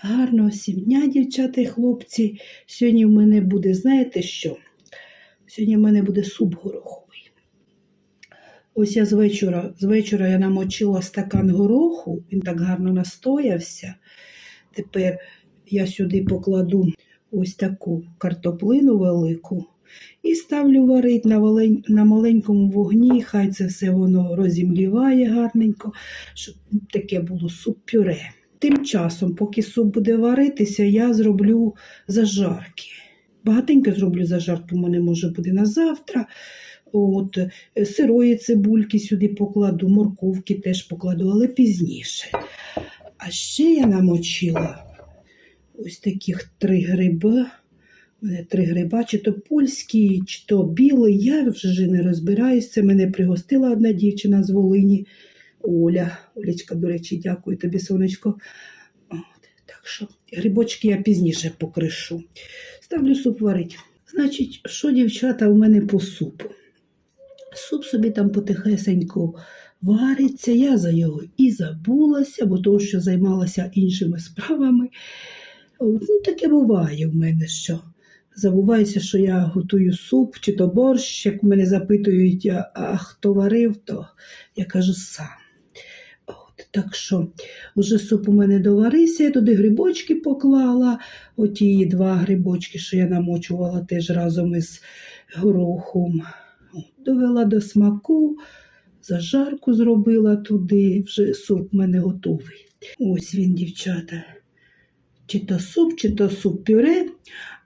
Гарного всім дівчата і хлопці. Сьогодні в мене буде, знаєте що? Сьогодні в мене буде суп гороховий. Ось я з вечора, з вечора я намочила стакан гороху, він так гарно настоявся. Тепер я сюди покладу ось таку картоплину велику і ставлю варити на, волень- на маленькому вогні. Хай це все воно розімліває гарненько, щоб таке було суп-пюре. Тим часом, поки суп буде варитися, я зроблю зажарки. Багатенько зроблю зажарки, у мене може буде на завтра. От, е, сирої цибульки сюди покладу, морковки теж покладу, але пізніше. А ще я намочила ось таких три гриби. У мене три гриба, чи то польські, чи то білий. Я вже не розбираюсь. Це мене пригостила одна дівчина з Волині. Оля. Олечка, до речі, дякую тобі, сонечко. От, так що грибочки я пізніше покришу. Ставлю суп варить. Значить, що, дівчата, у мене по супу? Суп собі там потихесенько вариться. Я за його і забулася, бо того, що займалася іншими справами. От, ну, таке буває в мене, що забувається, що я готую суп чи то борщ, як мене запитують, а хто варив, то я кажу сам. Так що вже суп у мене доварився, я туди грибочки поклала, оті два грибочки, що я намочувала теж разом із горохом. Довела до смаку, зажарку зробила туди, вже суп у мене готовий. Ось він, дівчата. Чи то суп, чи то суп пюре,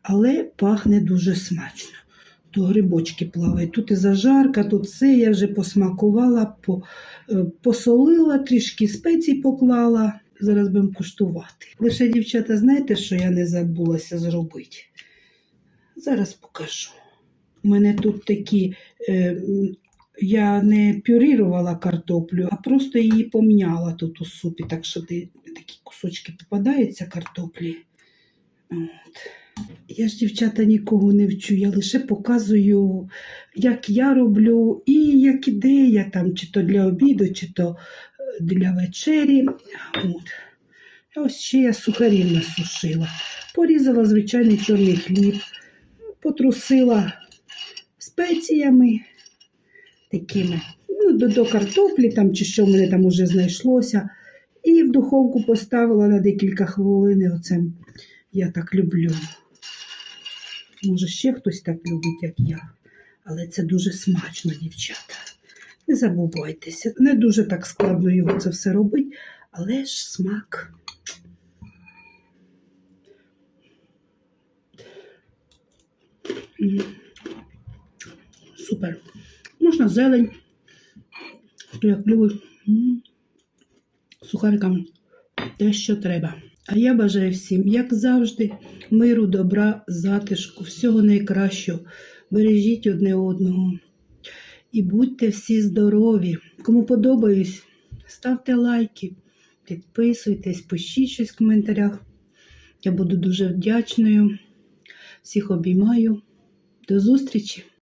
але пахне дуже смачно. То грибочки плавають. Тут і зажарка, тут все я вже посмакувала, е, посолила, трішки спецій поклала. Зараз будемо куштувати. Лише, дівчата, знаєте, що я не забулася зробити? Зараз покажу. У мене тут такі, е, я не пюрірувала картоплю, а просто її поміняла тут у супі, так що такі кусочки попадаються картоплі. От. Я ж, дівчата, нікого не вчу, я лише показую, як я роблю, і як ідея, там, чи то для обіду, чи то е, для вечері. От. Ось ще я сухарів насушила. Порізала звичайний чорний хліб, потрусила спеціями такими, ну, до, до картоплі там, чи що в мене там уже знайшлося. І в духовку поставила на декілька хвилин. Оце я так люблю. Може, ще хтось так любить, як я. Але це дуже смачно, дівчата. Не забувайтеся. Не дуже так складно його це все робити, але ж смак. Супер. Можна зелень. Хто як любить. М. Сухариками. Те, що треба. А я бажаю всім, як завжди, миру, добра, затишку, всього найкращого. Бережіть одне одного. І будьте всі здорові. Кому подобаюсь, ставте лайки, підписуйтесь, пишіть щось в коментарях. Я буду дуже вдячною. Всіх обіймаю. До зустрічі!